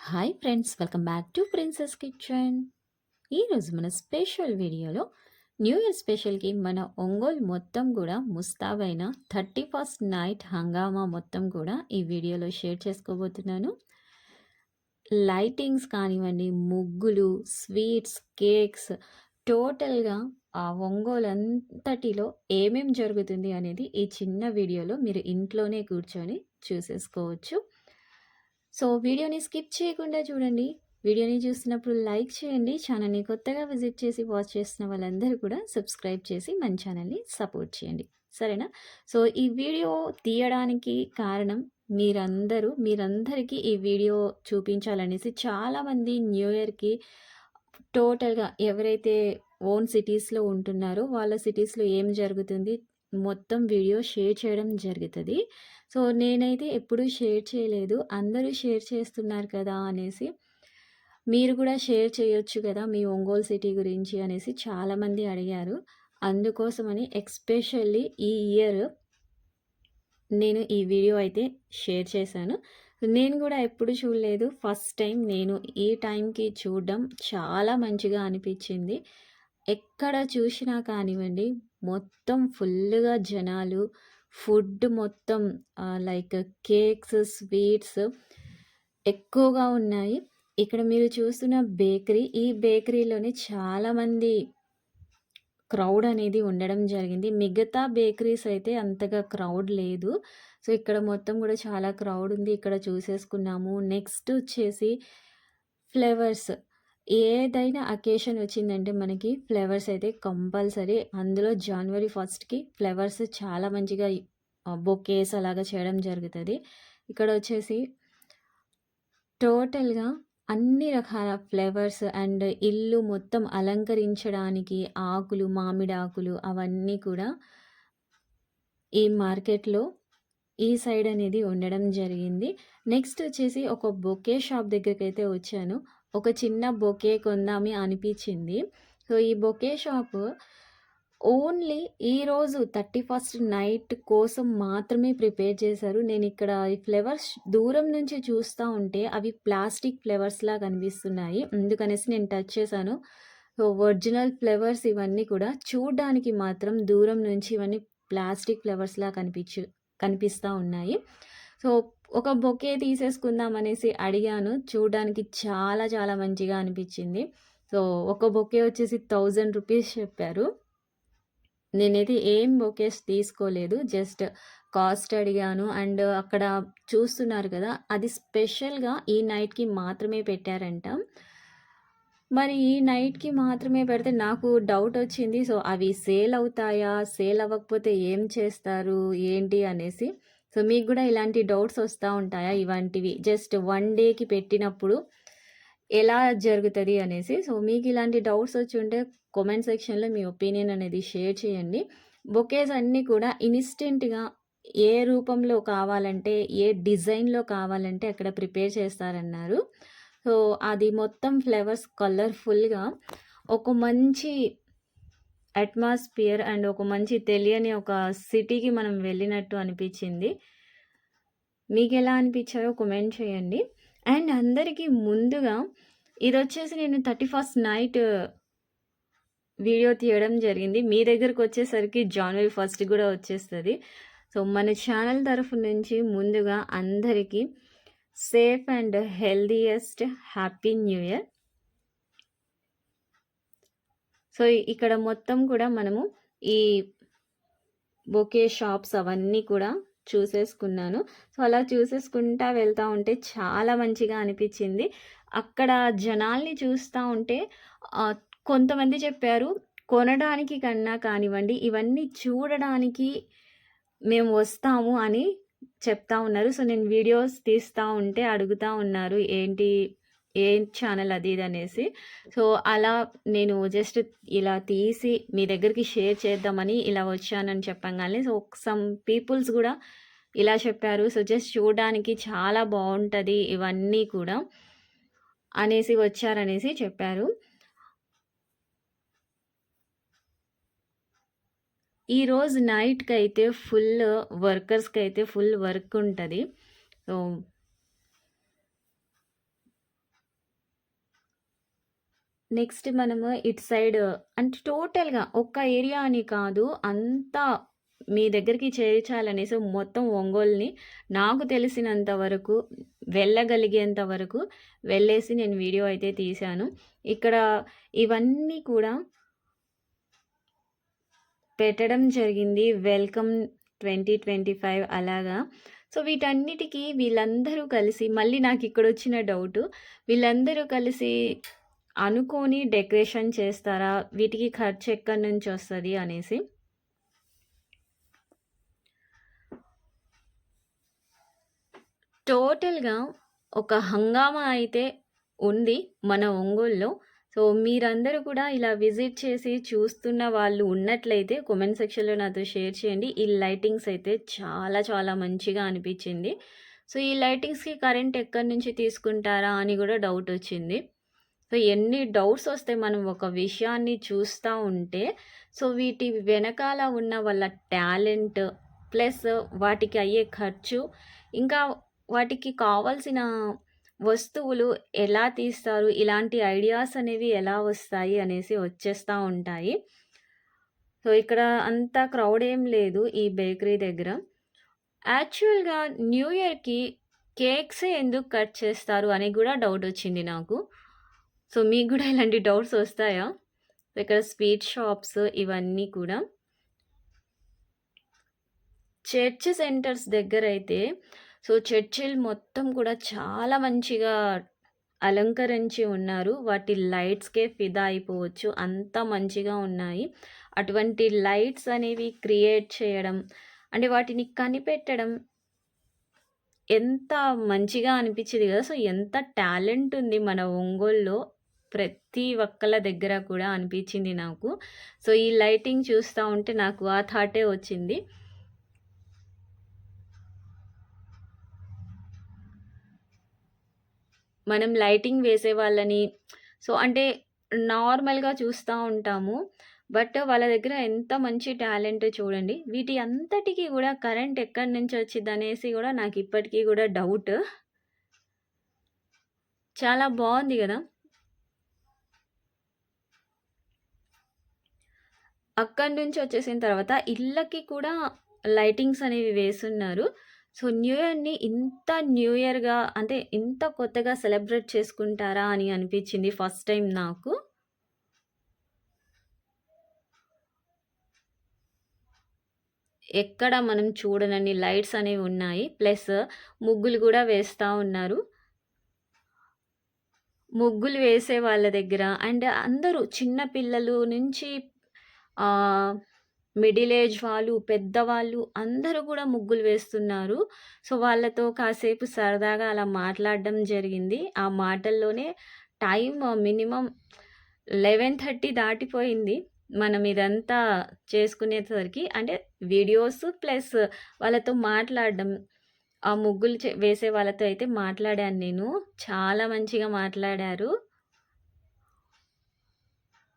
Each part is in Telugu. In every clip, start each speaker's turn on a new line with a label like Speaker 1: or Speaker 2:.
Speaker 1: Hi friends welcome back to princess kitchen ఈరోజు మన స్పెషల్ వీడియోలో న్యూ ఇయర్ స్పెషల్కి మన ఒంగోలు మొత్తం కూడా ముస్తాబైన థర్టీ ఫస్ట్ నైట్ హంగామా మొత్తం కూడా ఈ వీడియోలో షేర్ చేసుకోబోతున్నాను. లైటింగ్స్ కానివ్వండి ముగ్గులు స్వీట్స్ కేక్స్ టోటల్గా ఆ ఒంగోలు అంతటిలో ఏమేం జరుగుతుంది అనేది ఈ చిన్న వీడియోలో మీరు ఇంట్లోనే కూర్చొని చూసేసుకోవచ్చు. సో వీడియోని స్కిప్ చేయకుండా చూడండి. వీడియోని చూసినప్పుడు లైక్ చేయండి. ఛానల్ని కొత్తగా విజిట్ చేసి వాచ్ చేస్తున్న వాళ్ళందరూ కూడా సబ్స్క్రైబ్ చేసి మన ఛానల్ని సపోర్ట్ చేయండి. సరేనా? సో ఈ వీడియో తీయడానికి కారణం మీరందరూ మీరందరికీ ఈ వీడియో చూపించాలనేసి చాలామంది న్యూ ఇయర్కి టోటల్గా ఎవరైతే ఓన్ సిటీస్లో ఉంటున్నారో వాళ్ళ సిటీస్లో ఏం జరుగుతుంది? మొత్తం వీడియో షేర్ చేయడం జరుగుతుంది. సో నేనైతే ఎప్పుడూ షేర్ చేయలేదు. అందరూ షేర్ చేస్తున్నారు కదా అనేసి మీరు కూడా షేర్ చేయొచ్చు కదా మీ ఒంగోలు సిటీ గురించి అనేసి చాలామంది అడిగారు. అందుకోసమని ఎక్స్పెషల్లీ ఈ ఇయర్ నేను ఈ వీడియో అయితే షేర్ చేశాను. నేను కూడా ఎప్పుడు చూడలేదు. ఫస్ట్ టైం నేను ఈ టైంకి చూడడం చాలా మంచిగా అనిపించింది. ఎక్కడ చూసినా కానివ్వండి మొత్తం ఫుల్గా జనాలు ఫుడ్ మొత్తం లైక్ కేక్స్ స్వీట్స్ ఎక్కువగా ఉన్నాయి. ఇక్కడ మీరు చూస్తున్న బేకరీ ఈ బేకరీలోనే చాలామంది క్రౌడ్ అనేది ఉండడం జరిగింది. మిగతా బేకరీస్ అయితే అంతగా క్రౌడ్ లేదు. సో ఇక్కడ మొత్తం కూడా చాలా క్రౌడ్ ఉంది. ఇక్కడ చూసేసుకున్నాము. నెక్స్ట్ వచ్చేసి ఫ్లేవర్స్. ఏదైనా అకేషన్ వచ్చిందంటే మనకి ఫ్లేవర్స్ అయితే కంపల్సరీ అందులో జనవరి ఫస్ట్కి ఫ్లేవర్స్ చాలా మంచిగా బొకేస్ అలాగా చేయడం జరుగుతుంది. ఇక్కడ వచ్చేసి టోటల్గా అన్ని రకాల ఫ్లేవర్స్ అండ్ ఇల్లు మొత్తం అలంకరించడానికి ఆకులు మామిడి ఆకులు అవన్నీ కూడా ఈ మార్కెట్లో ఈ సైడ్ అనేది ఉండడం జరిగింది. నెక్స్ట్ వచ్చేసి ఒక బొకే షాప్ దగ్గరికి అయితే వచ్చాను. ఒక చిన్న బొకే కొందామి అనిపించింది. సో ఈ బొకే షాప్ ఓన్లీ ఈరోజు థర్టీ ఫస్ట్ నైట్ కోసం మాత్రమే ప్రిపేర్ చేశారు. నేను ఇక్కడ ఈ ఫ్లేవర్స్ దూరం నుంచి చూస్తూ ఉంటే అవి ప్లాస్టిక్ ఫ్లేవర్స్లా కనిపిస్తున్నాయి. అందుకనేసి నేను టచ్ చేశాను. సో ఒరిజినల్ ఫ్లేవర్స్ ఇవన్నీ కూడా చూడడానికి మాత్రం దూరం నుంచి ఇవన్నీ ప్లాస్టిక్ ఫ్లేవర్స్లా కనిపించు కనిపిస్తూ ఉన్నాయి. సో ఒక బొకే తీసేసుకుందాం అనేసి అడిగాను. చూడడానికి చాలా చాలా మంచిగా అనిపించింది. సో ఒక బొకే వచ్చేసి థౌజండ్ రూపీస్ చెప్పారు. నేనైతే ఏం బొకేస్ తీసుకోలేదు. జస్ట్ కాస్ట్ అడిగాను. అండ్ అక్కడ చూస్తున్నారు కదా అది స్పెషల్గా ఈ నైట్కి మాత్రమే పెట్టారంట. మరి ఈ నైట్కి మాత్రమే పెడితే నాకు డౌట్ వచ్చింది. సో అవి సేల్ అవుతాయా? సేల్ అవ్వకపోతే ఏం చేస్తారు? ఏంటి? అనేసి సో మీకు కూడా ఇలాంటి డౌట్స్ వస్తూ ఉంటాయా ఇవంటివి జస్ట్ వన్ డేకి పెట్టినప్పుడు ఎలా జరుగుతుంది అనేసి. సో మీకు ఇలాంటి డౌట్స్ వచ్చి ఉంటే కామెంట్ సెక్షన్లో మీ ఒపీనియన్ అనేది షేర్ చేయండి. బొకేస్ అన్నీ కూడా ఇన్స్టెంట్గా ఏ రూపంలో కావాలంటే ఏ డిజైన్లో కావాలంటే అక్కడ ప్రిపేర్ చేస్తారన్నారు. సో అది మొత్తం ఫ్లవర్స్ కలర్ఫుల్గా ఒక మంచి అట్మాస్ఫియర్ అండ్ ఒక మంచి తెలియని ఒక సిటీకి మనం వెళ్ళినట్టు అనిపించింది. మీకు ఎలా అనిపించారో కమెంట్ చేయండి. అండ్ అందరికీ ముందుగా ఇది వచ్చేసి నేను థర్టీ ఫస్ట్ నైట్ వీడియో తీయడం జరిగింది. మీ దగ్గరకు వచ్చేసరికి జనవరి ఫస్ట్ కూడా వచ్చేస్తుంది. సో మన ఛానల్ తరఫు నుంచి ముందుగా అందరికీ safe and healthiest happy new year so ఇక్కడ మొత్తం కూడా మనము ఈ బొకే షాప్స్ అవన్నీ కూడా చూసేసుకున్నాను. సో అలా చూసేసుకుంటా వెళ్తూ ఉంటే చాలా మంచిగా అనిపించింది. అక్కడ జనాల్ని చూస్తూ ఉంటే కొంతమంది చెప్పారు కొనడానికి కన్నా కానివ్వండి ఇవన్నీ చూడడానికి మేము వస్తాము అని చెప్తా ఉన్నారు. సో నేను వీడియోస్ తీస్తూ ఉంటే అడుగుతూ ఉన్నారు ఏంటి ఏం ఛానల్ అది ఇది అనేసి. సో అలా నేను జస్ట్ ఇలా తీసి మీ దగ్గరికి షేర్ చేద్దామని ఇలా వచ్చానని చెప్పగానే సో సమ్ పీపుల్స్ కూడా ఇలా చెప్పారు. సో జస్ట్ చూడడానికి చాలా బాగుంటుంది ఇవన్నీ కూడా అనేసి వచ్చారనేసి చెప్పారు. ఈరోజు నైట్కి అయితే ఫుల్ వర్కర్స్కి అయితే ఫుల్ వర్క్ ఉంటుంది. సో నెక్స్ట్ మనము ఇటు సైడ్ అంటే టోటల్‌గా ఒక్క ఏరియా అని కాదు. అంతా మీ దగ్గరికి చేర్చాలనేసి మొత్తం ఒంగోలుని నాకు తెలిసినంత వరకు వెళ్ళగలిగేంత వరకు వెళ్ళేసి నేను వీడియో అయితే తీశాను. ఇక్కడ ఇవన్నీ కూడా పెట్టడం జరిగింది. వెల్కమ్ 2025 అలాగా. సో, వీటన్నిటికీ వీళ్ళందరూ కలిసి మళ్ళీ నాకు ఇక్కడ వచ్చిన డౌటు. వీళ్ళందరూ కలిసి అనుకోని డెకరేషన్ చేస్తారా? వీటికి ఖర్చు ఎక్కడి నుంచి వస్తుంది అనేసి. టోటల్‌గా ఒక హంగామా అయితే ఉంది మన ఒంగోలులో. సో, మీరందరూ కూడా ఇలా విజిట్ చేసి చూస్తున్న వాళ్ళు ఉన్నట్లయితే కామెంట్ సెక్షన్‌లో నాతో షేర్ చేయండి. ఈ లైటింగ్స్ అయితే చాలా చాలా మంచిగా అనిపించింది సో, ఈ లైటింగ్స్‌కి కరెంట్ ఎక్కడి నుంచి తీసుకుంటారా అని కూడా డౌట్ వచ్చింది సో, ఎన్ని డౌట్స్ వస్తే మనం ఒక విషయాన్ని చూస్తూ ఉంటే. సో, వీటి వెనకాల ఉన్న వాళ్ళ టాలెంట్ ప్లస్ వాటికి అయ్యే ఖర్చు, ఇంకా వాటికి కావాల్సిన వస్తువులు ఎలా తీస్తారు? ఇలాంటి ఐడియాస్ అనేవి ఎలా వస్తాయి అనేసి వచ్చేస్తూ ఉంటాయి. సో, ఇక్కడ అంత క్రౌడ్ ఏం లేదు ఈ బేకరీ దగ్గర. యాక్చువల్‌గా న్యూ ఇయర్‌కి కేక్సే ఎందుకు కట్ చేస్తారు అని కూడా డౌట్ వచ్చింది నాకు. సో, మీకు కూడా ఇలాంటి డౌట్స్ వస్తాయా? ఇక్కడ స్వీట్ షాప్స్ ఇవన్నీ కూడా. చర్చ్ సెంటర్స్ దగ్గర అయితే సో, చర్చిలు మొత్తం కూడా చాలా మంచిగా అలంకరించి ఉన్నారు. వాటి లైట్స్‌కే ఫిదా అయిపోవచ్చు. అంత మంచిగా ఉన్నాయి. అటువంటి లైట్స్ అనేవి క్రియేట్ చేయడం, అంటే వాటిని కనిపెట్టడం ఎంత మంచిగా అనిపించింది కదా సో, ఎంత టాలెంట్ ఉంది మన ఒంగోల్లో ప్రతి ఒక్కళ్ళ దగ్గర కూడా అనిపించింది నాకు. సో, ఈ లైటింగ్ చూస్తా ఉంటే నాకు ఆ థాటే వచ్చింది. మనం లైటింగ్ వేసే వాళ్ళని సో, అంటే నార్మల్‌గా చూస్తూ ఉంటాము. బట్ వాళ్ళ దగ్గర ఎంత మంచి టాలెంట్ చూడండి. వీటి అంతటికి కూడా కరెంట్ ఎక్కడి నుంచి వచ్చిందనేసి కూడా నాకు ఇప్పటికీ కూడా డౌట్. చాలా బాగుంది కదా అక్కడి నుంచి వచ్చేసిన తర్వాత ఇళ్ళకి కూడా లైటింగ్స్ అనేవి వేసున్నారు. సో, న్యూ ఇయర్‌ని ఇంత న్యూ ఇయర్‌గా అంటే ఇంత కొత్తగా సెలబ్రేట్ చేసుకుంటారా అని అనిపించింది ఫస్ట్ టైం నాకు. ఎక్కడ మనం చూడనన్ని లైట్స్ అనేవి ఉన్నాయి. ప్లస్ ముగ్గులు కూడా వేస్తూ ఉన్నారు. ముగ్గులు వేసే వాళ్ళ దగ్గర అండ్ అందరూ చిన్న పిల్లలు నుంచి మిడిల్ ఏజ్ వాళ్ళు, పెద్దవాళ్ళు అందరూ కూడా ముగ్గులు వేస్తున్నారు. సో, వాళ్ళతో కాసేపు సరదాగా అలా మాట్లాడడం జరిగింది. ఆ మాటల్లోనే టైమ్ మినిమమ్ 11:30 దాటిపోయింది. మనం ఇదంతా చేసుకునేసరికి. అంటే వీడియోస్ ప్లస్ వాళ్ళతో మాట్లాడడం. ఆ ముగ్గులు చే వేసే వాళ్ళతో అయితే మాట్లాడాను నేను. చాలా మంచిగా మాట్లాడారు.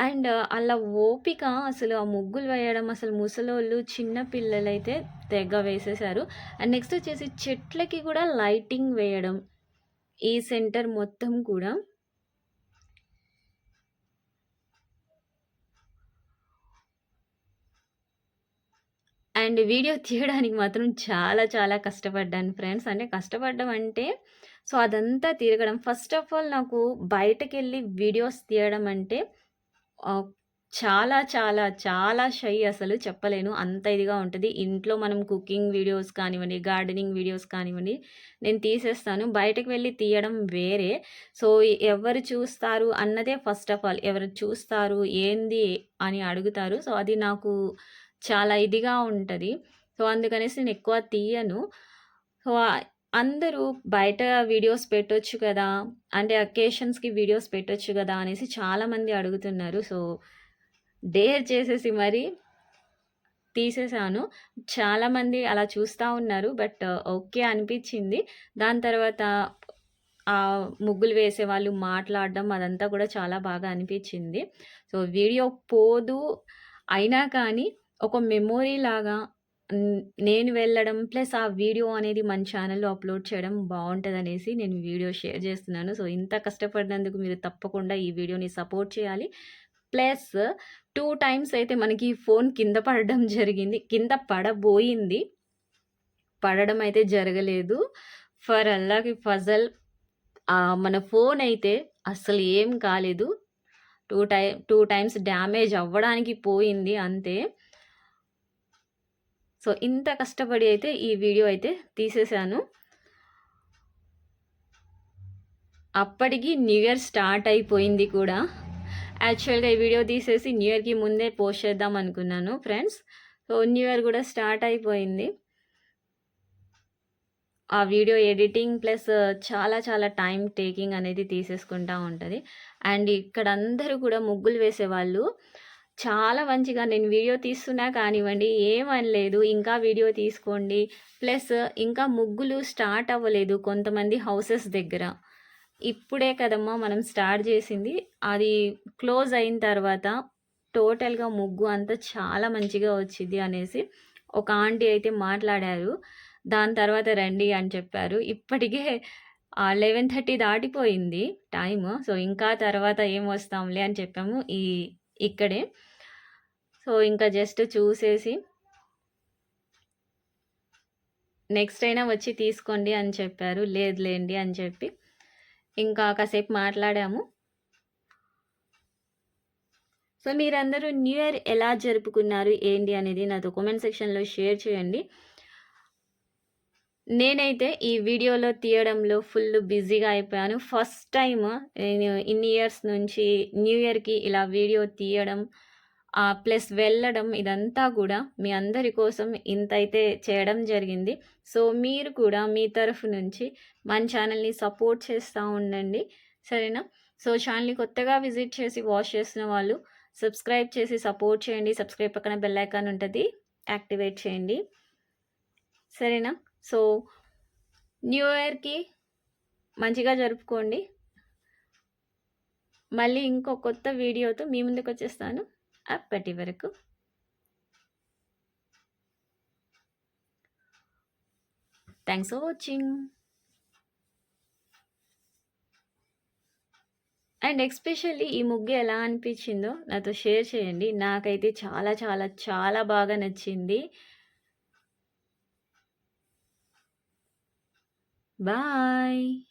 Speaker 1: అండ్ అలా ఓపిక అసలు ఆ ముగ్గులు వేయడం అసలు ముసలోళ్ళు, చిన్న పిల్లలైతే తెగ వేసేశారు. అండ్ నెక్స్ట్ వచ్చేసి చెట్లకి కూడా లైటింగ్ వేయడం. ఈ సెంటర్ మొత్తం కూడా. అండ్ వీడియో తీయడానికి మాత్రం చాలా చాలా కష్టపడ్డాను ఫ్రెండ్స్. అంటే కష్టపడ్డం అంటే సో, అదంతా తిరగడం. ఫస్ట్ ఆఫ్ ఆల్ నాకు బయటకెళ్ళి వీడియోస్ తీయడం అంటే చాలా చాలా చాలా షై అసలు చెప్పలేను. అంత ఇదిగా ఉంటుంది ఇంట్లో మనం కుకింగ్ వీడియోస్ కానివ్వండి, గార్డెనింగ్ వీడియోస్ కానివ్వండి, నేను తీసేస్తాను. బయటకు వెళ్ళి తీయడం వేరే. సో, ఎవరు చూస్తారు అన్నదే ఫస్ట్ ఆఫ్ ఆల్. ఎవరు చూస్తారు, ఏంది అని అడుగుతారు. సో, అది నాకు చాలా ఇదిగా ఉంటుంది సో, అందుకనేసి నేను ఎక్కువ తీయను. సో, అందరూ బయట వీడియోస్ పెట్టొచ్చు కదా! అంటే అకేషన్స్‌కి వీడియోస్ పెట్టొచ్చు కదా అనేసి చాలామంది అడుగుతున్నారు. సో, డేర్ చేసేసి మరి తీసేసాను. చాలామంది అలా చూస్తా ఉన్నారు. బట్ ఓకే అనిపించింది దాని తర్వాత ఆ ముగ్గులు వేసే వాళ్ళు మాట్లాడడం అదంతా కూడా చాలా బాగా అనిపించింది సో, వీడియో పోదు అయినా కానీ ఒక మెమోరీ లాగా నేను వెళ్ళడం ప్లస్ ఆ వీడియో అనేది మన ఛానెల్‌లో అప్‌లోడ్ చేయడం బావుంటదనేసి నేను వీడియో షేర్ చేస్తున్నాను. సో, ఇంత కష్టపడినందుకు మీరు తప్పకుండా ఈ వీడియోని సపోర్ట్ చేయాలి. ప్లస్ టూ టైమ్స్ అయితే మనకి ఫోన్ కింద పడడం జరిగింది. కింద పడబోయింది. పడడం అయితే జరగలేదు. ఫర్ అల్లాకి ఫజల్ మన ఫోన్ అయితే అసలు ఏం కాలేదు. టూ టై టూ టైమ్స్ డ్యామేజ్ అవ్వడానికి పోయింది అంతే. సో, ఇంత కష్టపడి అయితే ఈ వీడియో అయితే తీసేశాను. అప్పటికి న్యూ ఇయర్ స్టార్ట్ అయిపోయింది కూడా. యాక్చువల్‌గా ఈ వీడియో తీసేసి న్యూ ఇయర్‌కి ముందే పోస్ట్ చేద్దాం అనుకున్నాను ఫ్రెండ్స్. సో, న్యూ ఇయర్ కూడా స్టార్ట్ అయిపోయింది. ఆ వీడియో ఎడిటింగ్ ప్లస్ చాలా చాలా టైం టేకింగ్ అనేది తీసేసుకుంటా ఉంటుంది అండ్ ఇక్కడ అందరూ కూడా ముగ్గులు వేసేవాళ్ళు చాలా మంచిగా నేను వీడియో తీస్తున్నా కానివ్వండి ఏమనలేదు. ఇంకా వీడియో తీసుకోండి. ప్లస్ ఇంకా ముగ్గులు స్టార్ట్ అవ్వలేదు కొంతమంది హౌసెస్ దగ్గర. ఇప్పుడే కదమ్మా మనం స్టార్ట్ చేసింది. అది క్లోజ్ అయిన తర్వాత టోటల్‌గా ముగ్గు అంతా చాలా మంచిగా వచ్చింది అనేసి ఒక ఆంటీ అయితే మాట్లాడారు. దాని తర్వాత రండి అని చెప్పారు. ఇప్పటికే లెవెన్ థర్టీ దాటిపోయింది టైము. సో, ఇంకా తర్వాత ఏం వస్తాంలే అని చెప్పాము. ఈ ఇక్కడే. సో, ఇంకా జస్ట్ చూసేసి నెక్స్ట్ అయినా వచ్చి తీసుకోండి అని చెప్పారు. లేదులేండి అని చెప్పి ఇంకా కాసేపు మాట్లాడాము. సో, మీరందరూ న్యూ ఇయర్ ఎలా జరుపుకున్నారు? ఏంటి అనేది నాతో కామెంట్ సెక్షన్‌లో షేర్ చేయండి. నేనైతే ఈ వీడియోలో తీయడంలో ఫుల్ బిజీగా అయిపోయాను. ఫస్ట్ టైం నేను ఇన్ని ఇయర్స్ నుంచి న్యూ ఇయర్‌కి ఇలా వీడియో తీయడం ప్లస్ వెళ్ళడం ఇదంతా కూడా మీ అందరి కోసం ఇంతైతే చేయడం జరిగింది. సో, మీరు కూడా మీ తరఫు నుంచి మన ఛానెల్‌ని సపోర్ట్ చేస్తూ ఉండండి. సరేనా? సో, ఛానల్ని కొత్తగా విజిట్ చేసి వాచ్ చేసిన వాళ్ళు సబ్స్క్రైబ్ చేసి సపోర్ట్ చేయండి. సబ్స్క్రైబ్ పక్కన బెల్ ఐకాన్ ఉంటుంది యాక్టివేట్ చేయండి. సరేనా? సో, న్యూ ఇయర్‌కి మంచిగా జరుపుకోండి. మళ్ళీ ఇంకో కొత్త వీడియోతో మీ ముందుకొచ్చేస్తాను. అప్పటి వరకు thanks for watching. And especially ఈ ముగ్గు ఎలా అనిపించిందో నాతో షేర్ చేయండి. నాకైతే చాలా చాలా చాలా బాగా నచ్చింది. Bye.